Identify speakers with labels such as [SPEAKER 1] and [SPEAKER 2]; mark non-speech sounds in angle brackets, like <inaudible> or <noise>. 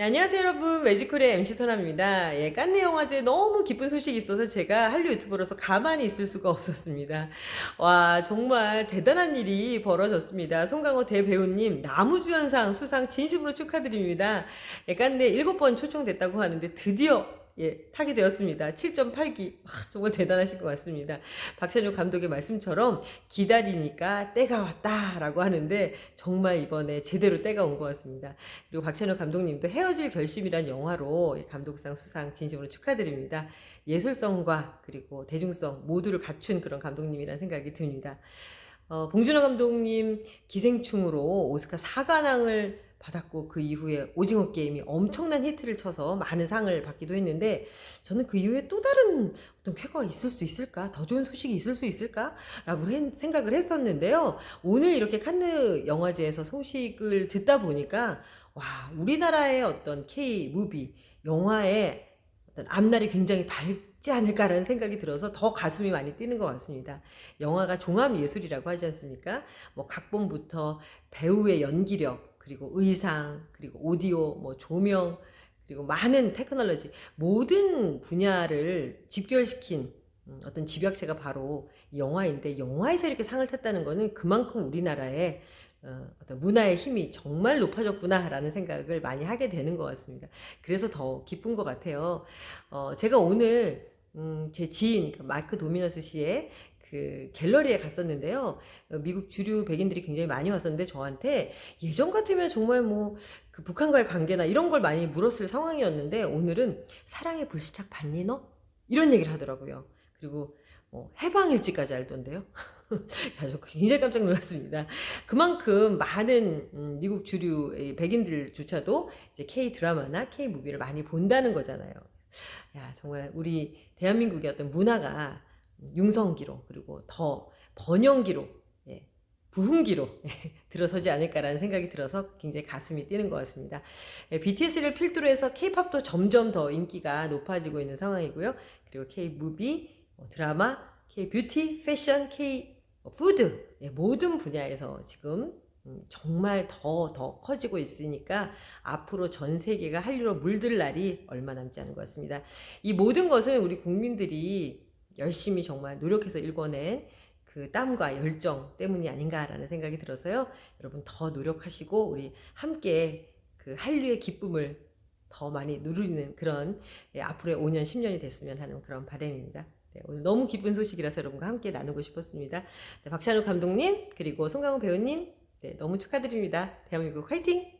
[SPEAKER 1] 네, 안녕하세요 여러분 매지컬의 MC 선아입니다. 예, 깐느 영화제 너무 기쁜 소식이 있어서 제가 한류 유튜버로서 가만히 있을 수가 없었습니다. 와 정말 대단한 일이 벌어졌습니다. 송강호 대배우님 나무주연상 수상 진심으로 축하드립니다. 예, 깐느에 일곱 번 초청됐다고 하는데 드디어 예, 타게 되었습니다. 7.8기. 정말 대단하신 것 같습니다. 박찬욱 감독의 말씀처럼 기다리니까 때가 왔다라고 하는데 정말 이번에 제대로 때가 온 것 같습니다. 그리고 박찬욱 감독님도 헤어질 결심이란 영화로 이 감독상 수상 진심으로 축하드립니다. 예술성과 그리고 대중성 모두를 갖춘 그런 감독님이라는 생각이 듭니다. 어, 봉준호 감독님 기생충으로 오스카 사관왕을 받았고 그 이후에 오징어 게임이 엄청난 히트를 쳐서 많은 상을 받기도 했는데 저는 그 이후에 또 다른 어떤 쾌거가 있을 수 있을까 더 좋은 소식이 있을 수 있을까라고 했- 생각을 했었는데요 오늘 이렇게 칸느 영화제에서 소식을 듣다 보니까 와 우리나라의 어떤 K 무비 영화의 어떤 앞날이 굉장히 밝지 않을까라는 생각이 들어서 더 가슴이 많이 뛰는 것 같습니다. 영화가 종합 예술이라고 하지 않습니까? 뭐 각본부터 배우의 연기력 그리고 의상 그리고 오디오 뭐 조명 그리고 많은 테크놀로지 모든 분야를 집결시킨 음, 어떤 집약체가 바로 이 영화인데 영화에서 이렇게 상을 탔다는 거는 그만큼 우리나라의 어, 어떤 문화의 힘이 정말 높아졌구나라는 생각을 많이 하게 되는 것 같습니다. 그래서 더 기쁜 것 같아요. 어, 제가 오늘 음, 제 지인 그 마크 도미너스 씨의 그 갤러리에 갔었는데요. 어, 미국 주류 백인들이 굉장히 많이 왔었는데 저한테 예전 같으면 정말 뭐 그 북한과의 관계나 이런 걸 많이 물었을 상황이었는데 오늘은 사랑의 불시착 봤니 너? 이런 얘기를 하더라고요. 그리고 뭐 해방일지까지 알던데요. <laughs> 야, 저 굉장히 깜짝 놀랐습니다. 그만큼 많은 음, 미국 주류 의 백인들조차도 이제 K 드라마나 K 무비를 많이 본다는 거잖아요. 야, 정말 우리 대한민국의 어떤 문화가 융성기로 그리고 더 번영기로 예, 부흥기로 예, <laughs> 들어서지 않을까라는 생각이 들어서 굉장히 가슴이 뛰는 것 같습니다. 예, BTS를 필두로 해서 K-팝도 점점 더 인기가 높아지고 있는 상황이고요. 그리고 K-무비, 뭐 드라마, K-뷰티, 패션, K-푸드 예, 모든 분야에서 지금 음, 정말 더, 더 커지고 있으니까 앞으로 전 세계가 한류로 물들 날이 얼마 남지 않은 것 같습니다. 이 모든 것은 우리 국민들이 열심히 정말 노력해서 일궈낸 그 땀과 열정 때문이 아닌가라는 생각이 들어서요. 여러분 더 노력하시고 우리 함께 그 한류의 기쁨을 더 많이 누리는 그런 예, 앞으로의 5년, 10년이 됐으면 하는 그런 바람입니다. 네, 오늘 너무 기쁜 소식이라서 여러분과 함께 나누고 싶었습니다. 네, 박찬욱 감독님 그리고 송강호 배우님 네, 너무 축하드립니다. 대한민국 화이팅!